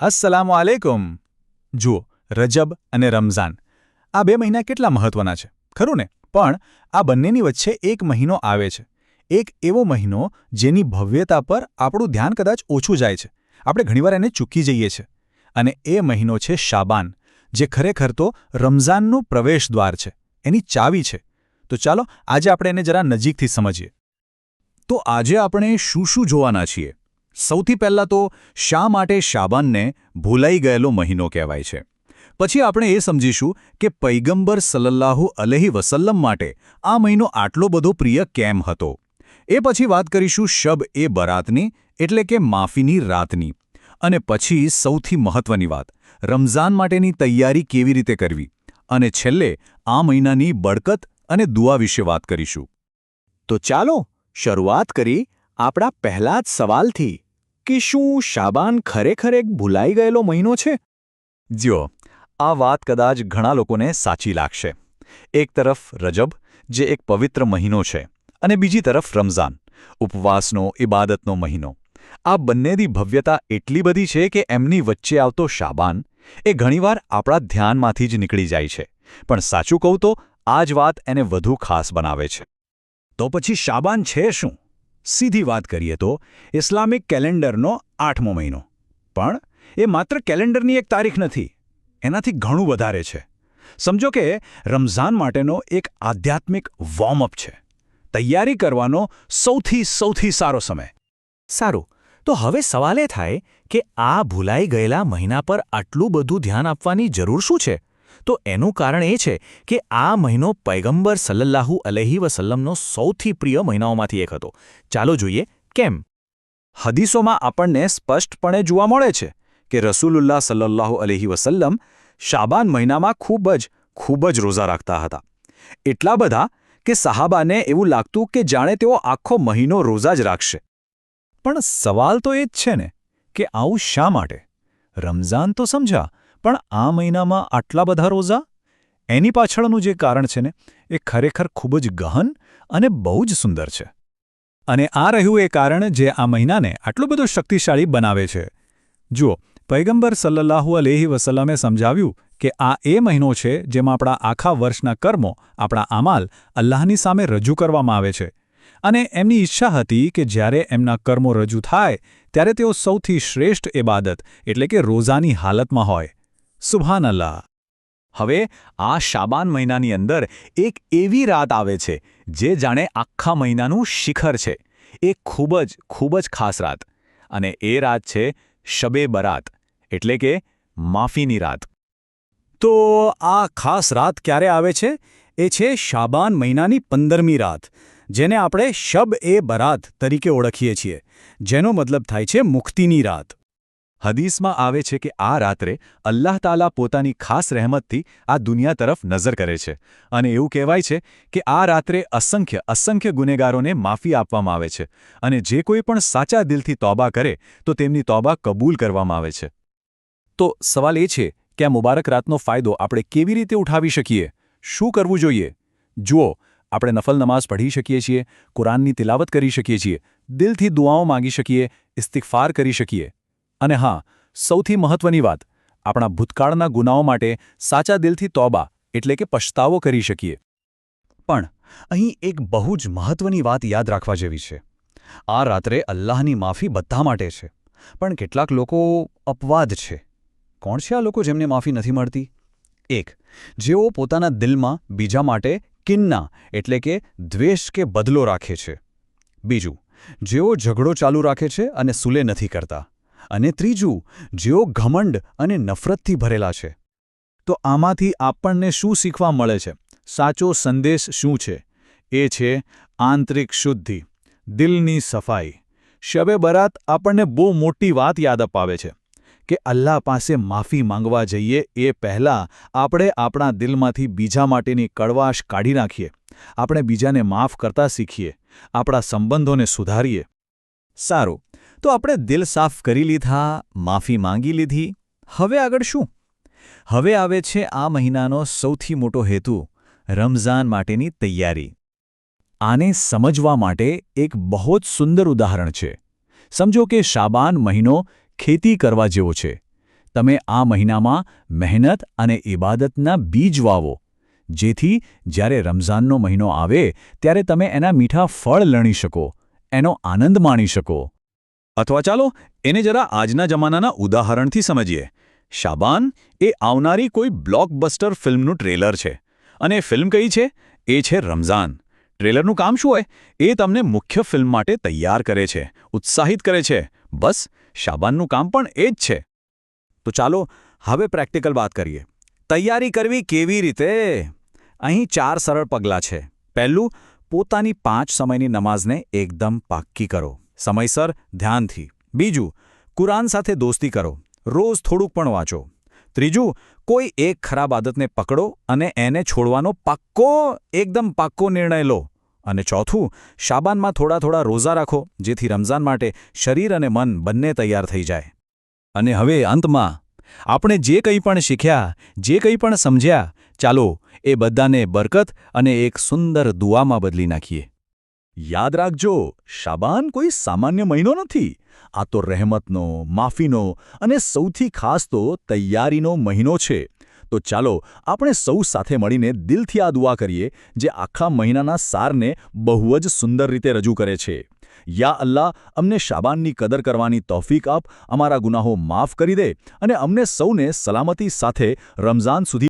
અસ્સલામુ આલેકુમ જુઓ, રજબ અને રમઝાન. આ બે મહિના કેટલા મહત્વના છે, ખરું ને? પણ આ બંનેની વચ્ચે એક મહિનો આવે છે. એક એવો મહિનો જેની ભવ્યતા પર આપણું ધ્યાન કદાચ ઓછું જાય છે. આપણે ઘણીવાર એને ચૂકી જઈએ છીએ અને એ મહિનો છે શાબાન, જે ખરેખર તો રમઝાનનું પ્રવેશદ્વાર છે. એની ચાવી છે. તો ચાલો, આજે આપણે એને જરા નજીકથી સમજીએ. તો આજે આપણે શું શું જોવાના છીએ? સૌથી પહેલાં તો શા માટે શાબાનને ભૂલાઈ ગયેલો મહિનો કહેવાય છે? પછી આપણે એ સમજીશું કે પૈગંબર સલલ્લાહુ અલહી વસલ્લમ માટે આ મહિનો આટલો બધો પ્રિય કેમ હતો? એ પછી વાત કરીશું શબ એ બરાતની, એટલે કે માફીની રાતની. અને પછી સૌથી મહત્વની વાત, રમઝાન માટેની તૈયારી કેવી રીતે કરવી? અને છેલ્લે આ મહિનાની બળકત અને દુઆ વિશે વાત કરીશું. તો ચાલો શરૂઆત કરી આપણા પહેલા જ સવાલથી. કે શું શાબાન ખરેખર એક ભૂલાઈ ગયેલો મહિનો છે? જ્યો, આ વાત કદાચ ઘણા લોકોને સાચી લાગશે. એક તરફ રજબ, જે એક પવિત્ર મહિનો છે, અને બીજી તરફ રમઝાન, ઉપવાસનો, ઇબાદતનો મહિનો. આ બંનેની ભવ્યતા એટલી બધી છે કે એમની વચ્ચે આવતો શાબાન એ ઘણીવાર આપણા ધ્યાનમાંથી જ નીકળી જાય છે. પણ સાચું કહું તો, આ જ વાત એને વધુ ખાસ બનાવે છે. તો પછી શાબાન છે શું? સીધી વાત કરીએ તો, ઇસ્લામિક કેલેન્ડરનો આઠમો મહિનો. પણ, એ માત્ર કેલેન્ડરની એક તારીખ નથી, એનાથી ઘણું વધારે છે. સમજો કે, રમઝાન માટેનો એક આધ્યાત્મિક વોર્મઅપ છે. તૈયારી કરવાનો સૌથી સૌથી સારો સમય. સારું, તો હવે સવાલ એ થાય કે આ ભૂલાઈ ગયેલા મહિના પર આટલું બધું ધ્યાન આપવાની જરૂર શું છે? તો એનું કારણ એ છે કે આ મહિનો પૈગંબર સલ્લલ્લાહુ અલહી વસલ્લમનો સૌથી પ્રિય મહિનાઓમાંથી એક હતો. ચાલો જોઈએ કેમ? હદીસોમાં આપણને સ્પષ્ટપણે જોવા મળે છે કે રસૂલુલ્લાહ સલ્લલ્લાહુ અલહી વસલ્લમ શાબાન મહિનામાં ખૂબ જ ખૂબ જ રોઝા રાખતા હતા. એટલા બધા કે સાહાબાને એવું લાગતું કે જાણે તેઓ આખો મહિનો રોઝા જ રાખશે. પણ સવાલ તો એ જ છે ને કે આવું શા માટે? રમઝાન તો સમજા પણ આ મહિનામાં આટલા બધા રોઝા? એની પાછળનું જે કારણ છે ને, એ ખરેખર ખૂબ જ ગહન અને બહુ જ સુંદર છે. અને આ રહ્યું એ કારણ જે આ મહિનાને આટલો બધો શક્તિશાળી બનાવે છે. જુઓ, પૈગંબર સલ્લાહુ અલેહી વસલ્લમે સમજાવ્યું કે આ એ મહિનો છે જેમાં આપણા આખા વર્ષના કર્મો, આપણા આમાલ અલ્લાહની સામે રજૂ કરવામાં આવે છે. અને એમની ઈચ્છા હતી કે જ્યારે એમના કર્મો રજૂ થાય, ત્યારે તેઓ સૌથી શ્રેષ્ઠ ઇબાદત, એટલે કે રોઝાની હાલતમાં હોય. સુભાન અલ્લાહ હવે આ શાબાન મહિનાની અંદર એક એવી રાત આવે છે જે જાણે આખા મહિનાનું શિખર છે. એ ખૂબ જ ખૂબ જ ખાસ રાત. અને એ રાત છે શબે બરાત, એટલે કે માફીની રાત. તો આ ખાસ રાત ક્યારે આવે છે? એ છે શાબાન મહિનાની પંદરમી રાત, જેને આપણે શબ એ બરાત તરીકે ઓળખીએ છીએ, જેનો મતલબ થાય છે મુક્તિની રાત. હદીસમાં આવે છે કે આ રાત્રે અલ્લાહ તાલા પોતાની ખાસ રહેમતથી આ દુનિયા તરફ નજર કરે છે. અને એવું કહેવાય છે કે આ રાત્રે અસંખ્ય અસંખ્ય ગુનેગારોને માફી આપવામાં આવે છે અને જે કોઈ પણ સાચા દિલથી તોબા કરે તો તેમની તોબા કબૂલ કરવામાં આવે છે. તો સવાલ એ છે કે આ મુબારક રાતનો ફાયદો આપણે કેવી રીતે ઉઠાવી શકીએ? શું કરવું જોઈએ? જુઓ, આપણે નફલ નમાઝ પઢી શકીએ છીએ, કુરાનની તિલાવત કરી શકીએ છીએ, દિલથી દુઆઓ માંગી શકીએ, ઇસ્તિગફાર કરી શકીએ. અને હા, સૌથી મહત્વની વાત, આપણા ભૂતકાળના ગુનાઓ માટે સાચા દિલથી તોબા એટલે કે પછતાવો કરી શકીએ. પણ, અહીં એક બહુ જ મહત્વની વાત યાદ રાખવા જેવી છે. આ રાત્રે અલ્લાહની માફી બધા માટે છે, પણ કેટલાક લોકો અપવાદ છે. કોણ છે આ લોકો જેમને માફી નથી મળતી? એક, જેઓ પોતાના દિલમાં બીજા માટે કિન્ના એટલે કે દ્વેષ કે બદલો રાખે છે. બીજું, જેઓ ઝઘડો ચાલુ રાખે છે અને સુલે નથી કરતા. અને ત્રીજું, જેઓ ઘમંડ અને નફરતથી ભરેલા છે. તો આમાંથી આપણને શું શીખવા મળે છે? સાચો સંદેશ શું છે? એ છે આંતરિક શુદ્ધિ, દિલની સફાઈ. શબે બરાત આપણને બહુ મોટી વાત યાદ અપાવે છે કે અલ્લાહ પાસે માફી માંગવા જઈએ એ પહેલાં આપણે આપણા દિલમાંથી બીજા માટેની કડવાશ કાઢી નાખીએ. આપણે બીજાને માફ કરતા શીખીએ. આપણા સંબંધોને સુધારીએ. સારું તો આપણે દિલ સાફ કરી લીધા, માફી માંગી લીધી. હવે આગળ શું? હવે આવે છે આ મહિનાનો સૌથી મોટો હેતુ, રમઝાન માટેની તૈયારી. આને સમજવા માટે એક બહુ જ સુંદર ઉદાહરણ છે. સમજો કે શાબાન મહિનો ખેતી કરવા જેવો છે. તમે આ મહિનામાં મહેનત અને ઇબાદતના બીજ વાવો. જેથી જ્યારે રમઝાનનો મહિનો આવે, ત્યારે તમે એના મીઠા ફળ લણી શકો, એનો આનંદ માણી શકો. અથવા ચાલો એને જરા આજના જમાનાના ઉદાહરણથી સમજીએ. શાબાન એ આવનારી કોઈ બ્લોકબસ્ટર ફિલ્મનું ટ્રેલર છે. અને ફિલ્મ કઈ છે? એ છે રમઝાન. ટ્રેલરનું કામ શું હોય? એ તમને મુખ્ય ફિલ્મ માટે તૈયાર કરે છે, ઉત્સાહિત કરે છે. બસ, શાબાનનું કામ પણ એ જ છે. તો ચાલો હવે પ્રેક્ટિકલ વાત કરીએ. તૈયારી કરવી કેવી રીતે? અહીં ચાર સરળ પગલાં છે. પહેલું, પોતાની પાંચ સમયની નમાઝને એકદમ પાક્કી કરો. સમયસર ધ્યાનથી. બીજું, કુરાન સાથે દોસ્તી કરો. રોજ થોડુંક પણ વાંચો. ત્રીજું, કોઈ એક ખરાબ આદતને પકડો અને એને છોડવાનો પાક્કો, એકદમ પાક્કો નિર્ણય લો. અને ચોથું, શાબાનમાં થોડા થોડા રોઝા રાખો, જેથી રમઝાન માટે શરીર અને મન બંને તૈયાર થઈ જાય. અને હવે અંતમાં, આપણે જે કંઈ પણ શીખ્યા, જે કંઈ પણ સમજ્યા, ચાલો એ બધાને બરકત અને એક સુંદર દુઆમાં બદલી નાખીએ. યાદ રાખજો, શાબાન કોઈ સામાન્ય મહિનો નથી. આ તો રહેમતનો, માફીનો અને સૌથી ખાસ તો તૈયારીનો મહિનો છે. તો ચાલો, આપણે સૌ સાથે મળીને દિલથી આ દુઆ કરીએ, જે આખા મહિનાના સારને બહુ જ સુંદર રીતે રજૂ કરે છે. યા અલ્લાહ, અમને શાબાનની કદર કરવાની તૌફીક આપ, અમારા ગુનાહો માફ કરી દે અને અમને સૌને સલામતી સાથે રમઝાન સુધી